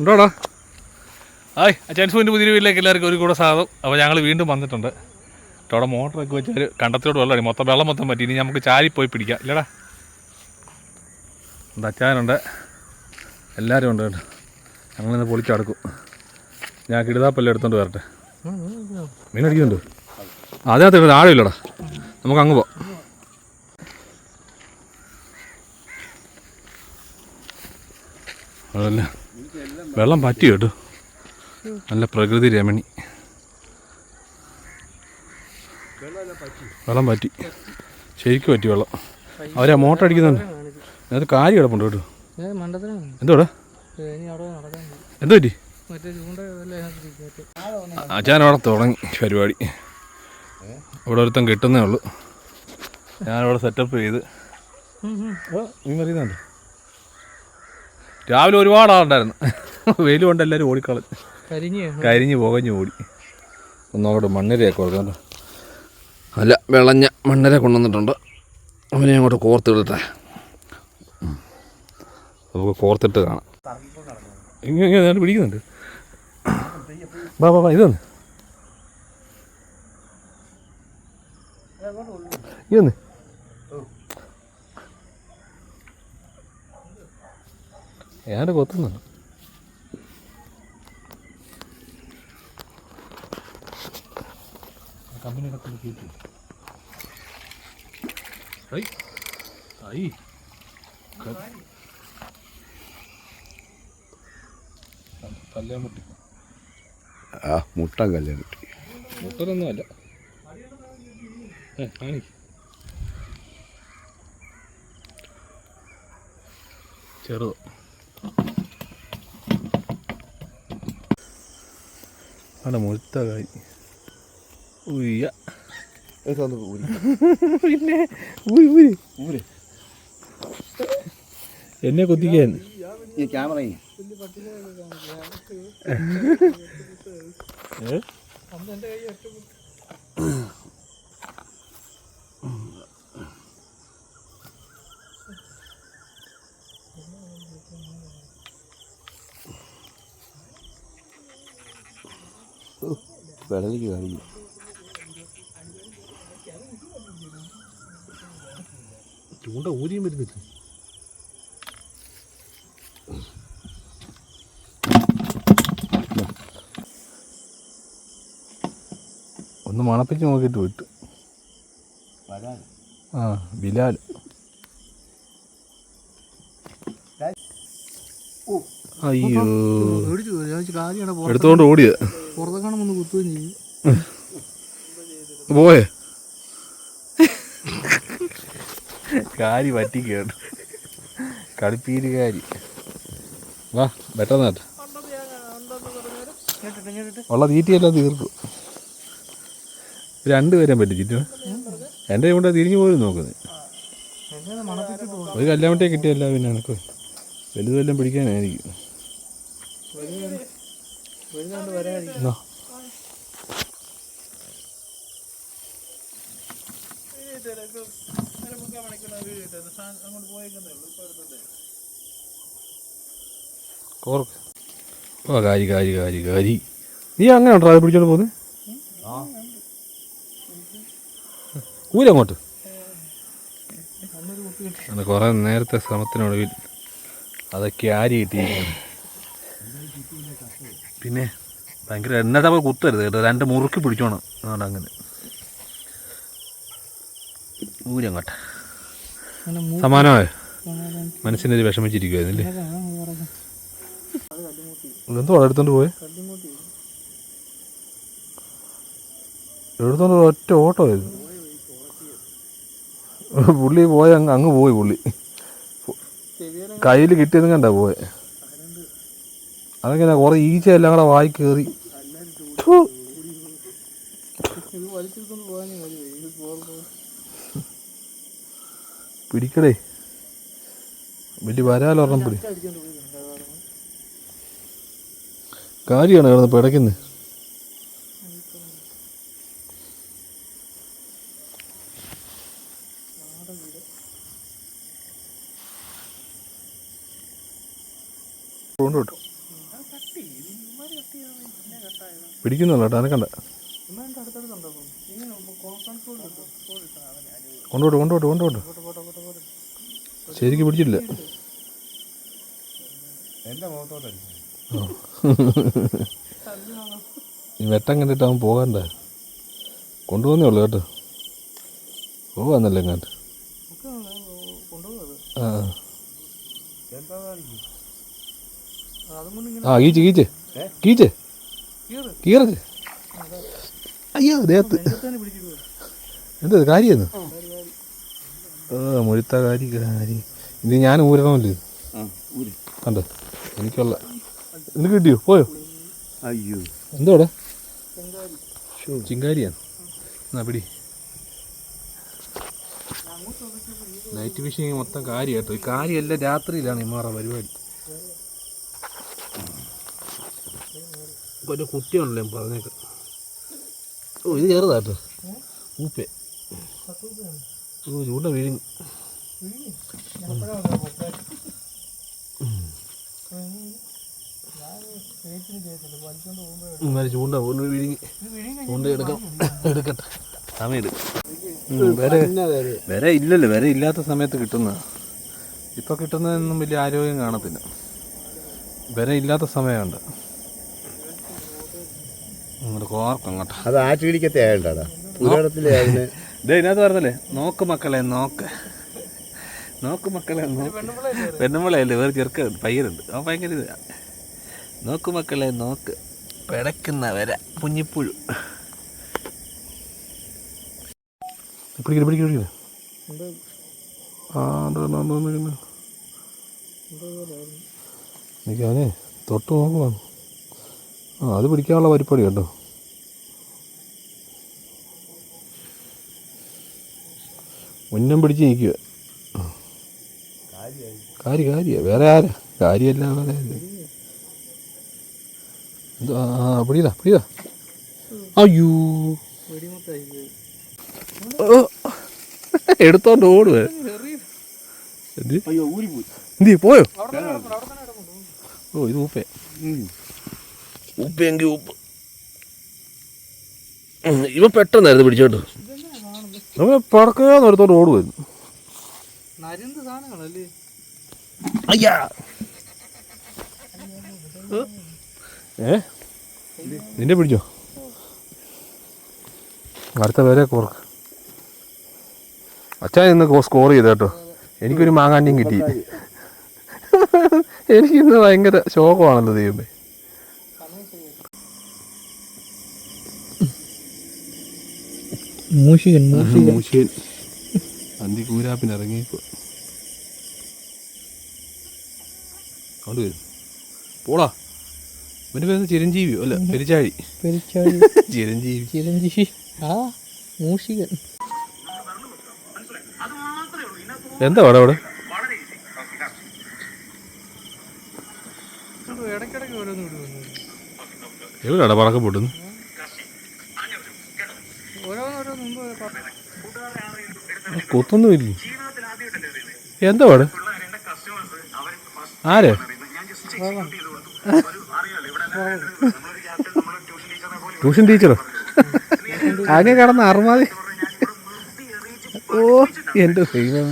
ഉണ്ടോടാ? ഹായ് പോയിന്റെ പുതിയ വീട്ടിലേക്ക് എല്ലാവർക്കും ഒരു കൂടെ സാധനം അപ്പോൾ ഞങ്ങൾ വീണ്ടും വന്നിട്ടുണ്ട്. കേട്ടോ അവിടെ മോട്ടറൊക്കെ വെച്ച് ഒരു കണ്ടത്തിലോട്ട് വെള്ളമാണ് മൊത്തം വെള്ളം മൊത്തം പറ്റി. ഇനി നമുക്ക് ചാരിപ്പോയി പോയി പിടിക്കാം. ഇല്ലടാ. ഉണ്ട് അച്ചാനുണ്ട് എല്ലാവരും ഉണ്ട് കേട്ടോ. ഞങ്ങളിന്ന് പൊളിച്ചടക്കും ഞാൻ കിടുതാപ്പല്ല എടുത്തോണ്ട് വരട്ടെ. മീനടിക്കുന്നുണ്ട് അതിനകത്ത് ആഴമില്ലടാ നമുക്ക് അങ്ങ് പോവാം. അതല്ല? വെള്ളം പറ്റി കേട്ടോ നല്ല പ്രകൃതി രമണി. വെള്ളം പറ്റി. ശരിക്കും പറ്റി വെള്ളം. അവരാ മോട്ടർ അടിക്കുന്നുണ്ട്. അതിനകത്ത് കാര്യം കിടപ്പുണ്ട് കേട്ടോ. എന്തോടാ എന്തോ പറ്റി? അവിടെ തുടങ്ങി പരിപാടി. ഇവിടെ ഒരുത്തം കിട്ടുന്നേ ഉള്ളൂ. ഞാനവിടെ സെറ്റപ്പ് ചെയ്ത്. അറിയുന്നുണ്ടോ. രാവിലെ ഒരുപാട് ആളുണ്ടായിരുന്നു. വെയിൽ കൊണ്ട് എല്ലാവരും ഓടിക്കളഞ്ഞു. കരിഞ്ഞ് കരിഞ്ഞ് പുകഞ്ഞ് ഓടി. ഒന്നോട്ട് മണ്ണിരയൊക്കെ കൊടുക്കണ്ട അല്ല വിളഞ്ഞ മണ്ണിര കൊണ്ടുവന്നിട്ടുണ്ട്. അവനെ അങ്ങോട്ട് കോർത്തിടട്ടെ. നമുക്ക് കോർത്തിട്ട് കാണാം. ഇങ്ങനെ ഇങ്ങനെ ഞാൻ പിടിക്കുന്നുണ്ട്. വാ ബാ ബാ ഇതൊന്ന് ഇതൊന്ന് ഏതാണ്ട് കൊത്തുന്നുണ്ട് കമ്പനിയുടെ കീറ്റി. I I. കല്യാമുട്ടി ആ മുട്ട കല്യാണം മുട്ടി. മുട്ടനൊന്നും അല്ല. കാണി ചെറുത്. അവിടെ മുഴുത്ത കായ് ഉയ്യ പിന്നെ ഊരി ഊരി. എന്നെ കൊത്തിക്കാൻ. ക്യാമറ ഏ? വെള്ളലേക്ക് കാണിക്കും ചൂണ്ട ഊരിയും വരുന്നില്ല ഒന്ന് മണപ്പിച്ച് നോക്കിയിട്ട് വിട്ടു ആ ബിലാൽ അയ്യോ എടുത്തോണ്ട് ഓടിയത് പുറത്തെക്കാണും ഒന്ന് കുത്തുകയും ചെയ്യും. പോയേ. കാരി പറ്റിക്കേട്ടു കളിപ്പീരുകാരി വാ പെട്ടെന്നാട്ട് ഉള്ള തീറ്റയെല്ലാം തീർത്തു. രണ്ടുപേരെ പറ്റിച്ചിട്ട് എന്റെ ഇവിടെ തിരിഞ്ഞു പോയി നോക്കുന്നത് ഒരു കല്യാണത്തെ കിട്ടിയല്ല പിന്നെ എനിക്ക്. വലുതെല്ലാം പിടിക്കാനായിരിക്കും. കോർക്ക് ഓ കാരി കാരി കാരി കാരി നീ അങ്ങനെ ഉണ്ടോ അത് പിടിച്ചോണ്ട് പോകുന്നത് ഊരങ്ങോട്ട് കുറേ നേരത്തെ ശ്രമത്തിനൊടുവിൽ അതൊക്കെ ആരി കിട്ടിയിരിക്കുന്നു. പിന്നെ ഭയങ്കര എണ്ണ തവ കുത്തരുത് കേട്ടോ. രണ്ട് മുറുക്കി പിടിച്ചോണം. അതുകൊണ്ട് അങ്ങനെ. ഊരങ്ങോട്ട് സമാനമായ? ഒരു വിഷമിച്ചിരിക്കുവായിരുന്നില്ലേ പറഞ്ഞ എന്തോ എടുത്തോണ്ട് പോയെ? കല്ലുമൂട്ടി എടുത്തോണ്ട് ഒറ്റ ഓട്ടോ ആയിരുന്നു പുള്ളി പോയ അങ്ങ് അങ്ങ് പോയി പുള്ളി. കയ്യിൽ കിട്ടിയതും കണ്ടാ പോയെ. അതൊക്കെ കുറെ ഈച്ച എല്ലാം കൂടെ വായി കയറി പിടിക്കടേ. വലിയ വരാലൊരെണ്ണം പിടി. കാര്യാണ് കിടന്നപ്പോ പിടയ്ക്കുന്നത് കൊണ്ടുവിട്ടു പിടിക്കുന്നുള്ളൂ കേട്ടോ അനക്കണ്ട ചുമ്മാ എന്റെ അടുത്തടുത്തുണ്ടോ അപ്പം ഇങ്ങനെ കോൺഫറൻസ് കോൾ കിട്ടും കോൾ കിട്ടാം കേട്ടോ അനക്കണ്ട. കൊണ്ടോട്ട് കൊണ്ടോട്ട് കൊണ്ടോട്ട്. ശരിക്ക് പിടിച്ചില്ല ഈ വെട്ടം കണ്ടിട്ട് അവൻ പോകണ്ട കൊണ്ടുപോകുന്നേ ഉള്ളു കേട്ടോ. പോവാന്നല്ലേ എങ്ങാണ്ട് ആ ആ. കീച്ച് കീച്ച്. കീച്ച്. കീറ്. അയ്യോ ദേഹത്ത്. നെഞ്ചത്താണ് പിടിച്ചിട്ട് എന്താ കാര്യന്ന് ആ മുഴുത്ത കാര്യ കാര്യ. ഇത് ഞാൻ ഊരണമല്ലേ കണ്ടോ? എനിക്കുള്ള. ഇത് കിട്ടിയോ? പോയോ? അയ്യോ. എന്തോടെ ചെങ്കാരി. ചിങ്കാരിയാണ് എന്നാ പിടി. നൈറ്റ് ഫിഷിങ് മൊത്തം കാര്യ കേട്ടോ. ഈ കാര്യമെല്ലാം രാത്രിയിലാണ് ഇമാറ പരിപാടി. ഒരു കുട്ടിയുണ്ടല്ലോ പറഞ്ഞേക്കാം. ഓ ഇത് ചെറുതാട്ടോ. ഊപ്പേ. ഓ ചൂണ്ട വീഴും ഇന്നലെ ചൂണ്ട വിഴുങ്ങി. ചൂണ്ട എടുക്കാം. എടുക്കട്ടെ. സമയം വരെ ഇല്ലല്ലോ വരെ ഇല്ലാത്ത സമയത്ത് കിട്ടുന്ന ഇപ്പൊ കിട്ടുന്നതൊന്നും വലിയ ആരോഗ്യം കാണത്തില്ല. വരെ ഇല്ലാത്ത സമയമുണ്ട്. അത് ആറ്റുപിടിക്കത്തെ ആയണ്ടാടാ പുരാടത്തിലെ അതിന് ഇതേ ഇതിനകത്ത് പറഞ്ഞല്ലേ നോക്ക് മക്കളെ നോക്ക്. നോക്ക് മക്കളെ നോക്ക്. പെണ്ണുമ്പളയല്ലേ വേറെ ചെറുക്ക പയ്യനുണ്ട്. അവൻ ഭയങ്കര ഇതാ. നോക്ക് മക്കളെ നോക്ക്. പിടക്കുന്ന വര കുഞ്ഞിപ്പുഴു പിടിക്കുന്നു പിടിക്കുന്നു ആ ഉണ്ട്. എനിക്കവനെ തൊട്ട് നോക്കുവാണ് ആ അത് പിടിക്കാനുള്ള പരിപാടി കേട്ടോ മുന്നം പിടിച്ച് നിൽക്കുക കാരി കാര്യ. വേറെ ആരാ? കാര്യമല്ല വേറെ ആ പിടിയതാ പിടിയതാ അയ്യോ. എടുത്തോണ്ട് ഓടുവേ. എന്ത്? പോയോ. ഓ ഇത് ഉപ്പേ ഉപ്പെങ്കിൽ ഉപ്പ്. ഇവ പെട്ടെന്നായിരുന്നു പിടിച്ചോട്ടോ നമ്മൾ പടക്കാന്ന് എടുത്തോണ്ട് ഓടുമായിരുന്നു വരും. സാധനങ്ങളല്ലേ? അയ്യാ. ഏ? നിന്റെ പിടിച്ചോ? അടുത്ത പേരെ കോർക്ക് അച്ഛാ ഇന്ന് സ്കോർ ചെയ്ത കേട്ടോ. എനിക്കൊരു മാങ്ങാണ്ടിയും കിട്ടി. എനിക്കിന്ന് ഭയങ്കര ശോകമാണല്ലോ ദൈവമേ. മൂഷികൻ മൂഷികൻ അന്തി കൂരാപ്പിന് ഇറങ്ങിയപ്പോ അവിടെ വരും. പോടാ. ഇവന്റെ പേര് ചിരഞ്ജീവിയോ അല്ല പെരിച്ചാഴി. പെരിച്ചാഴി. ചിരഞ്ജീവി. ചിരഞ്ജീവി. ആ മൂഷികൻ എന്താ അവിടെ അവിടെ? എവിടെയാടാ പടക്കം പൊട്ടുന്നു കൊത്തൊന്നുമില്ല. എന്താ അവിടെ? ആര്? ട്യൂഷൻ ടീച്ചറോ? അങ്ങ് കടന്ന് അറുമാതി. ഓ എന്റെ ദൈവം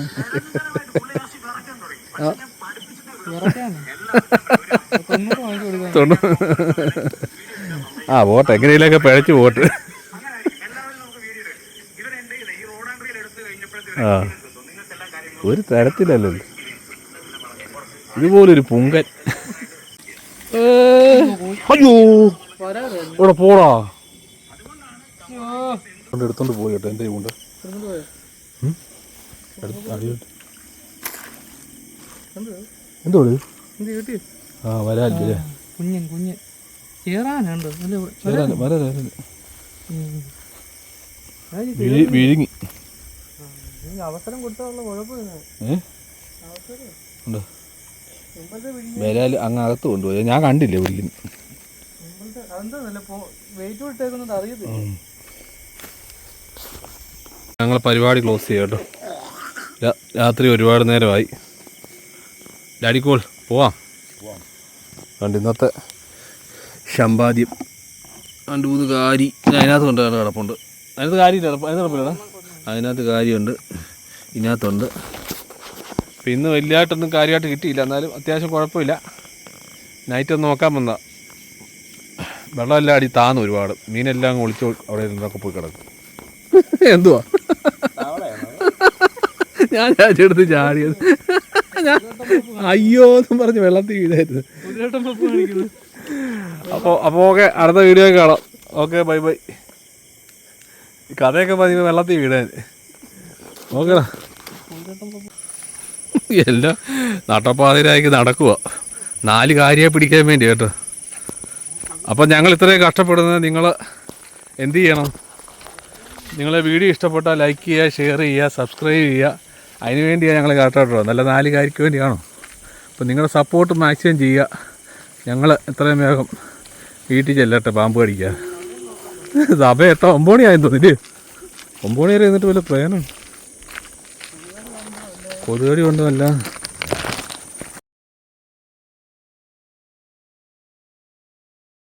ആ. പോട്ടെ. എങ്ങനെയൊക്കെ പഴച്ചു പോട്ടെ ആ ഒരു തരത്തിലല്ലോ ഇതുപോലൊരു പുങ്കൻ. അയ്യോ. ഇവിടെ പോടാ. എടുത്തോണ്ട് പോയി കേട്ടോ എന്റെ കൊണ്ട്. എന്ത് ആ വരാല്ലേ കുഞ്ഞൻ ചേറാനുണ്ടോ വിഴുങ്ങി. അവസരം കൊടുത്താലുള്ള കുഴപ്പമില്ല. വരാൽ അങ്ങ് അകത്ത് കൊണ്ടുപോയി. ഞാൻ കണ്ടില്ലേ പിടിക്കുന്നു ഞങ്ങൾ പരിപാടി ക്ലോസ് ചെയ്യാം കേട്ടോ. രാത്രി ഒരുപാട് നേരമായി. ഡാഡിക്കോൾ കോൾ പോവാം. കണ്ട് ഇന്നത്തെ ശമ്പാദ്യം. രണ്ട് മൂന്ന് കാരി അതിനകത്ത് കൊണ്ട് കിടപ്പുണ്ട്. അതിനകത്ത് കാര്യം അതിന് കിടപ്പില്ലടാ അതിനകത്ത് കാര്യമുണ്ട്. ഇതിനകത്തുണ്ട്. അപ്പം ഇന്ന് വലിയതായിട്ടൊന്നും കാര്യമായിട്ട് കിട്ടിയില്ല. എന്നാലും അത്യാവശ്യം കുഴപ്പമില്ല. നൈറ്റ് ഒന്ന് നോക്കാൻ വന്ന. വെള്ളമെല്ലാം അടി താന്നു ഒരുപാട്. മീനെല്ലാം അങ്ങ് ഒളിച്ച് അവിടെ ഇരുന്നൊക്കെ പോയി കിടക്കും. എന്തുവാ? ഞാൻ ചാടിയെടുത്ത് ചാടിയത്. അയ്യോ എന്നും പറഞ്ഞ് വെള്ളത്തിൽ വീഴായിരുന്നു. അപ്പോൾ അപ്പോൾ ഓക്കെ അടുത്ത വീഡിയോ കാണാം. Okay bye bye. കഥയൊക്കെ മതി വെള്ളത്തിൽ വീടാൻ നോക്കണ എല്ലാം നട്ടപ്പാതിരായിക്ക് നടക്കുക നാല് കാര്യമായി പിടിക്കാൻ വേണ്ടി കേട്ടോ. അപ്പം ഞങ്ങൾ ഇത്രയും കഷ്ടപ്പെടുന്നത് നിങ്ങൾ എന്ത് ചെയ്യണം? നിങ്ങളെ വീഡിയോ ഇഷ്ടപ്പെട്ടാൽ ലൈക്ക് ചെയ്യുക ഷെയർ ചെയ്യുക സബ്സ്ക്രൈബ് ചെയ്യുക. അതിന് വേണ്ടിയാണ് ഞങ്ങൾ കേട്ടോ നല്ല നാല് കാര്യക്ക് വേണ്ടിയാണോ അപ്പോൾ നിങ്ങളുടെ സപ്പോർട്ട് മാക്സിമം ചെയ്യുക. ഞങ്ങൾ എത്രയും വേഗം വീട്ടിൽ ചെല്ലട്ടെ പാമ്പ് കടിക്കുക സഭ എട്ടോ ഒമ്പത് മണിയായെന്ന് തോന്നില്ലേ ഒമ്പത് മണി വരെ എന്നിട്ട് വല്ല പ്രയാണം കൊതുകടി കൊണ്ടുമല്ല